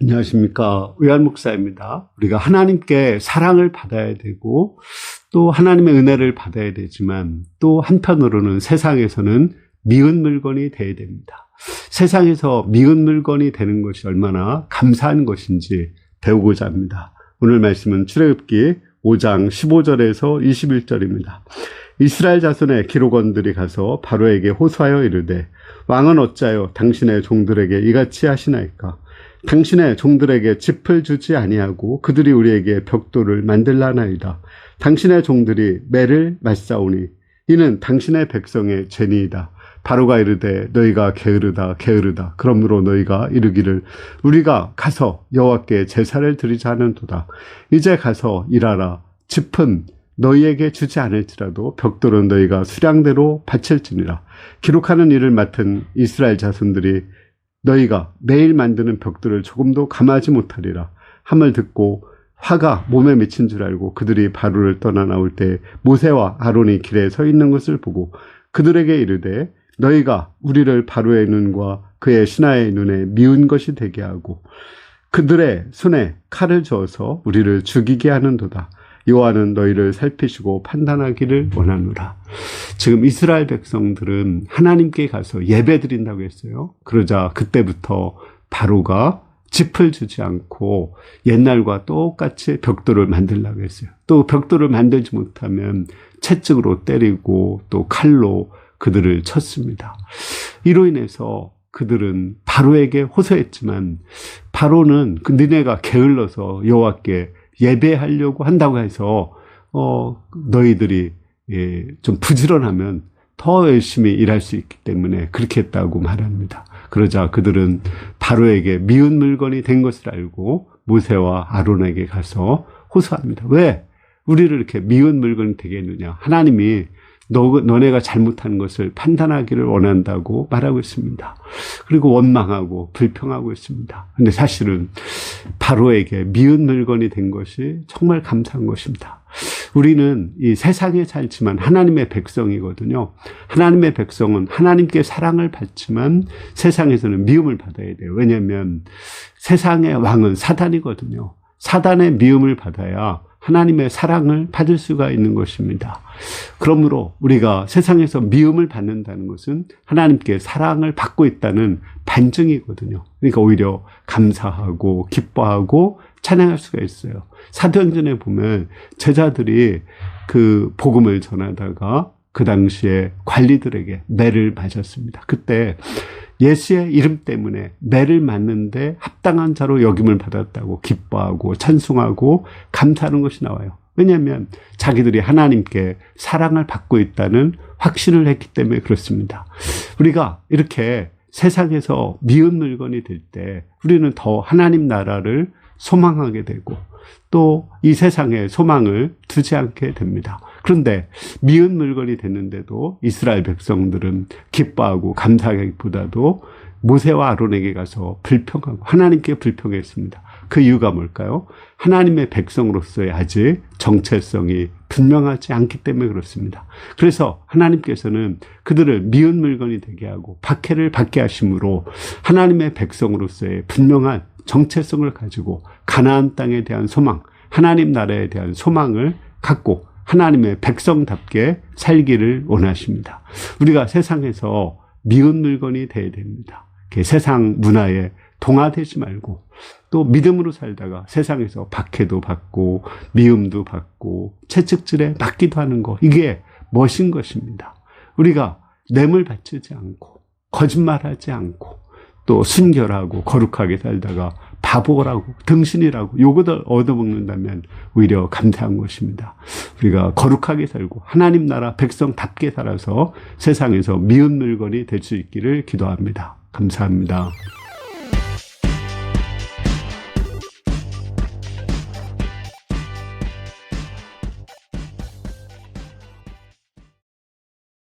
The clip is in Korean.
안녕하십니까. 의한 목사입니다. 우리가 하나님께 사랑을 받아야 되고 또 하나님의 은혜를 받아야 되지만 또 한편으로는 세상에서는 미운 물건이 돼야 됩니다. 세상에서 미운 물건이 되는 것이 얼마나 감사한 것인지 배우고자 합니다. 오늘 말씀은 출애굽기 5장 15절에서 21절입니다. 이스라엘 자손의 기록원들이 가서 바로에게 호소하여 이르되 왕은 어찌하여 당신의 종들에게 이같이 하시나이까 당신의 종들에게 짚을 주지 아니하고 그들이 우리에게 벽돌을 만들라나이다. 당신의 종들이 매를 맞사오니 이는 당신의 백성의 죄니이다. 바로가 이르되 너희가 게으르다 게으르다 그러므로 너희가 이르기를 우리가 가서 여호와께 제사를 드리자 하는도다. 이제 가서 일하라. 짚은 너희에게 주지 않을지라도 벽돌은 너희가 수량대로 바칠지니라. 기록하는 일을 맡은 이스라엘 자손들이 너희가 매일 만드는 벽돌을 조금도 감하지 못하리라. 함을 듣고 화가 몸에 미친 줄 알고 그들이 바로를 떠나 나올 때 모세와 아론이 길에 서 있는 것을 보고 그들에게 이르되 너희가 우리를 바로의 눈과 그의 신하의 눈에 미운 것이 되게 하고 그들의 손에 칼을 저어서 우리를 죽이게 하는도다. 여호와는 너희를 살피시고 판단하기를 원하노라. 지금 이스라엘 백성들은 하나님께 가서 예배 드린다고 했어요. 그러자 그때부터 바로가 짚을 주지 않고 옛날과 똑같이 벽돌을 만들라고 했어요. 또 벽돌을 만들지 못하면 채찍으로 때리고 또 칼로 그들을 쳤습니다. 이로 인해서 그들은 바로에게 호소했지만 바로는 그 니네가 게을러서 여호와께 예배하려고 한다고 해서 어 너희들이 예, 좀 부지런하면 더 열심히 일할 수 있기 때문에 그렇게 했다고 말합니다. 그러자 그들은 바로에게 미운 물건이 된 것을 알고 모세와 아론에게 가서 호소합니다. 왜 우리를 이렇게 미운 물건이 되게 했느냐? 하나님이 너, 너네가 잘못한 것을 판단하기를 원한다고 말하고 있습니다. 그리고 원망하고 불평하고 있습니다. 근데 사실은 바로에게 미운 물건이 된 것이 정말 감사한 것입니다. 우리는 이 세상에 살지만 하나님의 백성이거든요. 하나님의 백성은 하나님께 사랑을 받지만 세상에서는 미움을 받아야 돼요. 왜냐하면 세상의 왕은 사단이거든요. 사단의 미움을 받아야 하나님의 사랑을 받을 수가 있는 것입니다. 그러므로 우리가 세상에서 미움을 받는다는 것은 하나님께 사랑을 받고 있다는 반증이거든요. 그러니까 오히려 감사하고 기뻐하고 찬양할 수가 있어요. 사도행전에 보면 제자들이 그 복음을 전하다가 그 당시에 관리들에게 매를 맞았습니다. 그때 예수의 이름 때문에 매를 맞는데 합당한 자로 여김을 받았다고 기뻐하고 찬송하고 감사하는 것이 나와요. 왜냐하면 자기들이 하나님께 사랑을 받고 있다는 확신을 했기 때문에 그렇습니다. 우리가 이렇게 세상에서 미운 물건이 될 때 우리는 더 하나님 나라를 소망하게 되고 또 이 세상에 소망을 두지 않게 됩니다. 그런데 미운 물건이 됐는데도 이스라엘 백성들은 기뻐하고 감사하기보다도 모세와 아론에게 가서 불평하고 하나님께 불평했습니다. 그 이유가 뭘까요? 하나님의 백성으로서의 아직 정체성이 분명하지 않기 때문에 그렇습니다. 그래서 하나님께서는 그들을 미운 물건이 되게 하고 박해를 받게 하심으로 하나님의 백성으로서의 분명한 정체성을 가지고 가나안 땅에 대한 소망, 하나님 나라에 대한 소망을 갖고 하나님의 백성답게 살기를 원하십니다. 우리가 세상에서 미운 물건이 돼야 됩니다. 세상 문화에 동화되지 말고 또 믿음으로 살다가 세상에서 박해도 받고 미움도 받고 채찍질에 맞기도 하는 거 이게 멋인 것입니다. 우리가 뇌물 바치지 않고 거짓말하지 않고 또 순결하고 거룩하게 살다가 바보라고 등신이라고 요거를 얻어먹는다면 오히려 감사한 것입니다. 우리가 거룩하게 살고 하나님 나라 백성답게 살아서 세상에서 미운 물건이 될 수 있기를 기도합니다. 감사합니다.